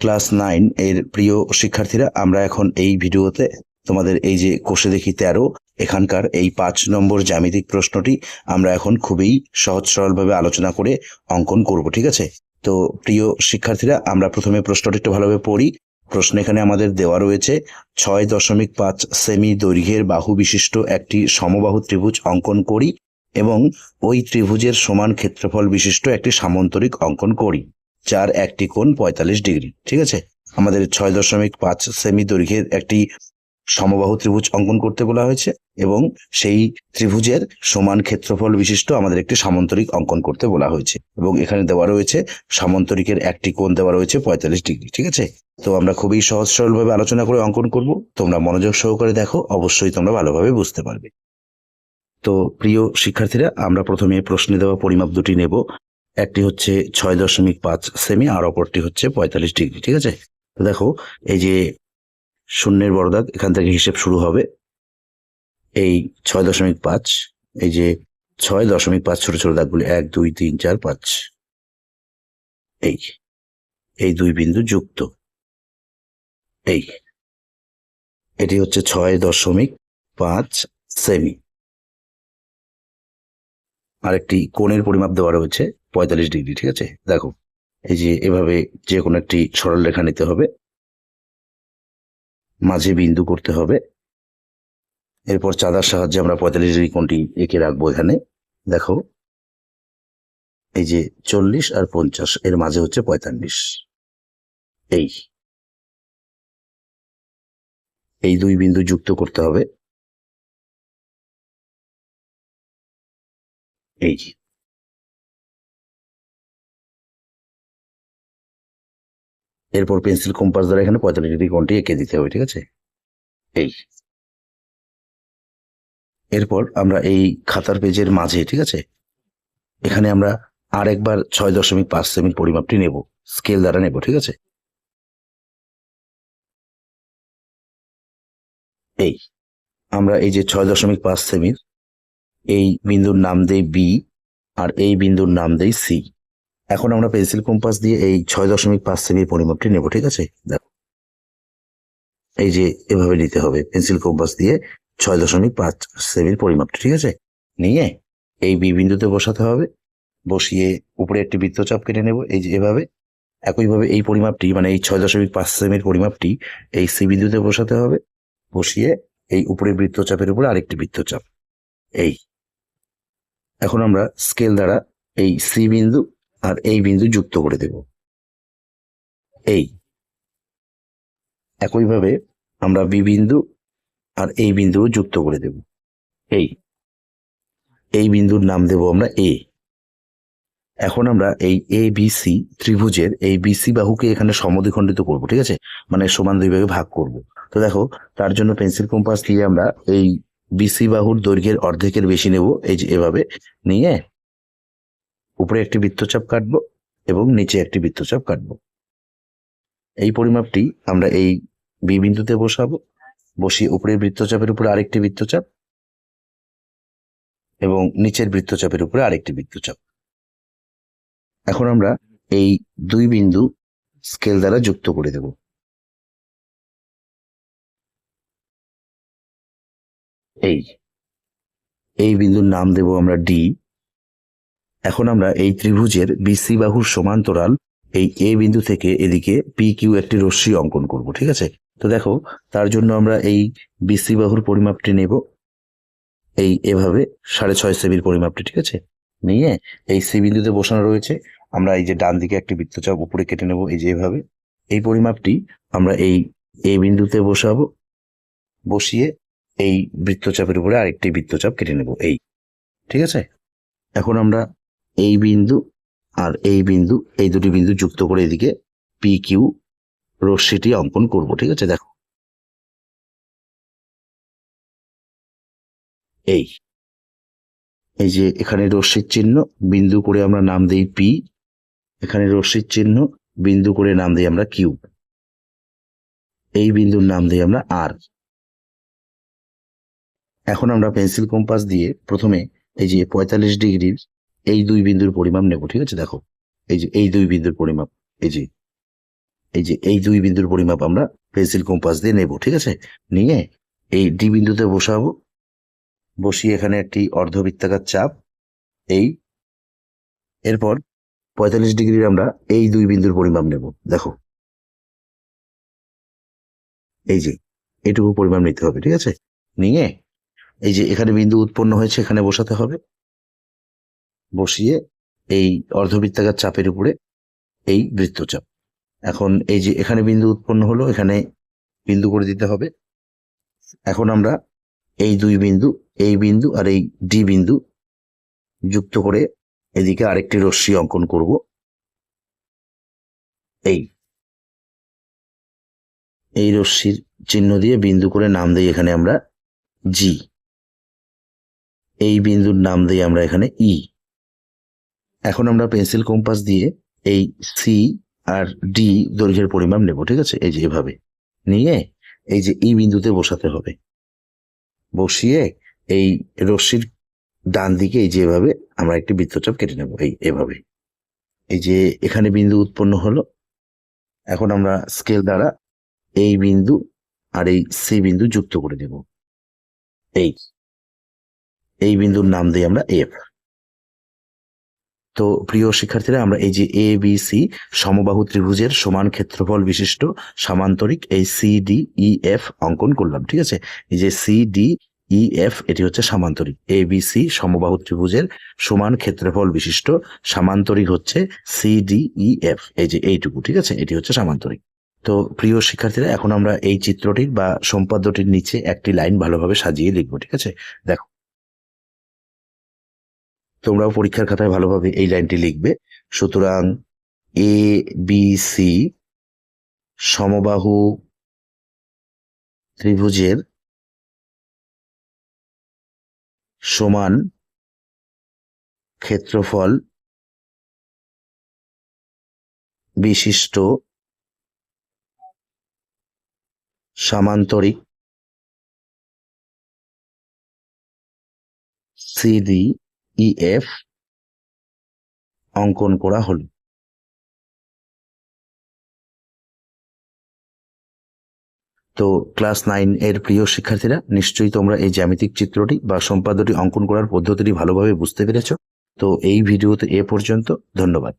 Class nine এর প্রিয় শিক্ষার্থীরা, আমরা এখন এই ভিডিওতে তোমাদের এই যে কোষে দেখি তেরো, এখানকার এই পাঁচ নম্বর জ্যামিতিক প্রশ্নটি আমরা এখন খুবই সহজ সরলভাবে আলোচনা করে অঙ্কন করব, ঠিক আছে? তো প্রিয় শিক্ষার্থীরা, আমরা প্রথমে প্রশ্নটি একটু ভালোভাবে পড়ি। প্রশ্ন এখানে আমাদের দেওয়া রয়েছে, ছয় দশমিক পাঁচ সেমি দৈর্ঘ্যের বাহু বিশিষ্ট একটি সমবাহু ত্রিভুজ অঙ্কন করি এবং ওই ত্রিভুজের সমান ক্ষেত্রফল বিশিষ্ট একটি সামান্তরিক অঙ্কন করি। যার একটি কোণ পঁয়তাল্লিশ ডিগ্রি, ঠিক আছে? আমাদের ছয় দশমিক পাঁচ সেমি দৈর্ঘ্যের একটি সমবাহু ত্রিভুজ অঙ্কন করতে বলা হয়েছে এবং সেই ত্রিভুজের সমান ক্ষেত্রফল বিশিষ্ট আমাদের একটি সামান্তরিক অঙ্কন করতে বলা হয়েছে এবং এখানে দেওয়া রয়েছে সামান্তরিকের একটি কোণ দেওয়া রয়েছে পঁয়তাল্লিশ ডিগ্রি, ঠিক আছে? তো আমরা খুবই সহজ সরলভাবে আলোচনা করে অঙ্কন করব। তোমরা মনোযোগ সহকারে দেখো, অবশ্যই তোমরা ভালোভাবে বুঝতে পারবে। তো প্রিয় শিক্ষার্থীরা, আমরা প্রথমে প্রশ্নে দেওয়া পরিমাপ দুটি নেব। একটি হচ্ছে ছয় দশমিক পাঁচ সেমি আর অপরটি হচ্ছে পঁয়তাল্লিশ ডিগ্রি, ঠিক আছে? দেখো, এই যে শূন্যের বড় দাগ এখান থেকে হিসেব শুরু হবে। এই ছয় দশমিক পাঁচ, এই যে ছয় দশমিক পাঁচ ছোট ছোট দাগগুলি, এক, দুই, তিন, চার, পাঁচ। এই এই দুই বিন্দু যুক্ত। এই, এটি হচ্ছে ছয় দশমিক পাঁচ সেমি। আরেকটি কোণের পরিমাপ দেওয়া রয়েছে। পঁয়তাল্লিশ ডিগ্রি, ঠিক আছে? দেখো, এই যে এভাবে যে কোনো একটি সরল রেখা নিতে হবে। মাঝে বিন্দু করতে হবে। এরপর চাঁদার সাহায্যে আমরা পঁয়তাল্লিশ ডিগ্রি কোণটি এঁকে রাখব এখানে। দেখো, এই যে চল্লিশ আর পঞ্চাশ, এর মাঝে হচ্ছে পঁয়তাল্লিশ। এই এই দুই বিন্দু যুক্ত করতে হবে। এই এরপর পেন্সিল কম্পাস দ্বারা এখানে পঁয়তাল্লিশ ডিগ্রি কোণটি এঁকে দিতে হবে, ঠিক আছে? এই। এরপর আমরা এই খাতার পেজের মাঝে, ঠিক আছে? এখানে আমরা আর একবার ছয় দশমিক পাঁচ সেমি পরিমাপটি নেব স্কেল দ্বারা নেব, ঠিক আছে? এই, আমরা এই যে ছয় দশমিক পাঁচ সেমির এই বিন্দুর নাম দেই বি আর এই বিন্দুর নাম দেই সি এখন আমরা পেন্সিল কম্পাস দিয়ে এই ছয় দশমিক পাঁচ সেমির পরিমাপটি নেব, ঠিক আছে? দেখো। এই যে এভাবে নিতে হবে, পেন্সিল কম্পাস দিয়ে ছয় দশমিক পাঁচ সেমির পরিমাপটি, ঠিক আছে? নিয়ে এই বি বিন্দুতে বসাতে হবে, বসিয়ে উপরে একটি বৃত্তচাপ কেটে নেব, এই যে এভাবে। একইভাবে এই পরিমাপটি মানে এই ছয় দশমিক পাঁচ সেমির পরিমাপটি এই সি বিন্দুতে বসাতে হবে, বসিয়ে এই উপরে বৃত্তচাপের উপরে আরেকটি বৃত্তচাপ, এই। এখন আমরা স্কেল দ্বারা এই সি বিন্দু আর এই বিন্দু যুক্ত করে দেব। এই। একইভাবে আমরা বি বিন্দু আর এই বিন্দু যুক্ত করে দেব। এই। এই বিন্দুর নাম দেব আমরা এ। এখন আমরা এই এ, বি, সি ত্রিভুজের এই বিসি বাহুকে এখানে সমদ্বিখণ্ডিত করব, ঠিক আছে? মানে সমান দুই ভাগে ভাগ করব। তো দেখো, তার জন্য পেন্সিল কম্পাস দিয়ে আমরা এই বিসি বাহুর দৈর্ঘ্যের অর্ধেকের বেশি নেব, এই যে এভাবে। নিয়ে উপরে একটি বৃত্তচাপ কাটবো এবং নিচে একটি বৃত্তচাপ কাটব। এই পরিমাপটি আমরা এই বি বিন্দুতে বসাবো। বসিয়ে উপরের বৃত্তচাপের উপরে আরেকটি বৃত্তচাপ এবং নিচের বৃত্তচাপের উপরে আরেকটি বৃত্তচাপ। এখন আমরা এই দুই বিন্দু স্কেল দ্বারা যুক্ত করে দেব। এই এই বিন্দুর নাম দেব আমরা ডি এখন আমরা এই ত্রিভুজের বিসি বাহুর সমান্তরাল এই এ বিন্দু থেকে এদিকে পি কিউ একটি রশ্মি অঙ্কন করব, ঠিক আছে? তো দেখো, তার জন্য আমরা এই বিসি বাহুর পরিমাপটি নেব। এই এভাবে সাড়ে ছয় সেমির পরিমাপটি, ঠিক আছে? নিয়ে এই সি বিন্দুতে বসানো রয়েছে। আমরা এই যে ডান দিকে একটি বৃত্তচাপ উপরে কেটে নেব, এই যে এভাবে। এই পরিমাপটি আমরা এই এ বিন্দুতে বসাবো। বসিয়ে এই বৃত্তচাপের উপরে আরেকটি বৃত্তচাপ কেটে নেব, এই। ঠিক আছে? এখন আমরা এই বিন্দু আর এই বিন্দু, এই দুটি বিন্দু যুক্ত করে এদিকে পি কিউ রশ্মিটি অঙ্কন করব, ঠিক আছে? দেখো। এই এই যে এখানে রশ্মির চিহ্ন, বিন্দু করে আমরা নাম দিই পি এখানে রশ্মির চিহ্ন, বিন্দু করে নাম দিই আমরা কিউ এই বিন্দুর নাম দিই আমরা আর এখন আমরা পেন্সিল কম্পাস দিয়ে প্রথমে এই যে পঁয়তাল্লিশ ডিগ্রির এই দুই বিন্দুর পরিমাপ নেব, ঠিক আছে? দেখো, এই যে এই দুই বিন্দুর পরিমাপ, এই যে এই যে এই দুই বিন্দুর পরিমাপ আমরা পেন্সিল কম্পাস দিয়ে নেব, ঠিক আছে? নিয়ে এই ডি বিন্দুতে বসাবো। বসিয়ে এখানে একটি অর্ধবৃত্তাকার চাপ, এই, এরপর পঁয়তাল্লিশ ডিগ্রির আমরা এই দুই বিন্দুর পরিমাপ নেব, দেখো। এই যে, এটুকু পরিমাপ নিতে হবে, ঠিক আছে? নিয়ে এই যে এখানে বিন্দু উৎপন্ন হয়েছে, এখানে বসাতে হবে। বসিয়ে এই অর্ধবৃত্তাকার চাপের উপরে এই বৃত্তচাপ। এখন এই যে এখানে বিন্দু উৎপন্ন হলো, এখানে বিন্দু করে দিতে হবে। এখন আমরা এই দুই বিন্দু, এই বিন্দু আর এই ডি বিন্দু যুক্ত করে এদিকে আরেকটি রশ্মি অঙ্কন করব। এই। এই রশ্মির চিহ্ন দিয়ে বিন্দু করে নাম দিই এখানে আমরা জি। এই বিন্দুর নাম দিই আমরা এখানে ই। এখন আমরা পেন্সিল কম্পাস দিয়ে এই সি আর ডি দৈর্ঘ্যের পরিমাপ নেব, ঠিক আছে? এই যে এভাবে। নিয়ে এই যে ই বিন্দুতে বসাতে হবে। বসিয়ে এই রশ্মির ডান দিকে এই যে এভাবে আমরা একটি বৃত্তচাপ কেটে নেব, এই এভাবে। এই যে এখানে বিন্দু উৎপন্ন হলো। এখন আমরা স্কেল দ্বারা এই বিন্দু আর এই সি বিন্দু যুক্ত করে দেব এই। এই বিন্দুর নাম দিই আমরা এফ তো প্রিয় শিক্ষার্থীরা, আমরা এই যে এ বি সি সমবাহু ত্রিভুজের সমান ক্ষেত্রফল বিশিষ্ট সামান্তরিক এই সি ডি ই এফ অঙ্কন করলাম, ঠিক আছে? এই যে সি ডি ই এফ এটি হচ্ছে সামান্তরিক। এ বি সি সমবাহু ত্রিভুজের সমান ক্ষেত্রফল বিশিষ্ট সামান্তরিক হচ্ছে সি ডি ই এফ এই যে এইটুকু, ঠিক আছে? এটি হচ্ছে সামান্তরিক। তো প্রিয় শিক্ষার্থীরা, এখন আমরা এই চিত্রটির বা সম্পাদ্যটির নিচে একটি লাইন ভালোভাবে সাজিয়ে লিখব, ঠিক আছে? দেখো তোমরাও পরীক্ষার খাতায় ভালোভাবে এই লাইনটি লিখবে। সুতরাং এ বি সি সমবাহু ত্রিভুজের সমান ক্ষেত্রফল বিশিষ্ট সামান্তরিক সিডি ইএফ অঙ্কন করা হল। তো ক্লাস নাইন এর প্রিয় শিক্ষার্থীরা, নিশ্চয়ই তোমরা এই জ্যামিতিক চিত্রটি বা সম্পাদ্যটি অঙ্কন করার পদ্ধতিটি ভালোভাবে বুঝতে পেরেছ। তো এই ভিডিওতে এ পর্যন্ত, ধন্যবাদ।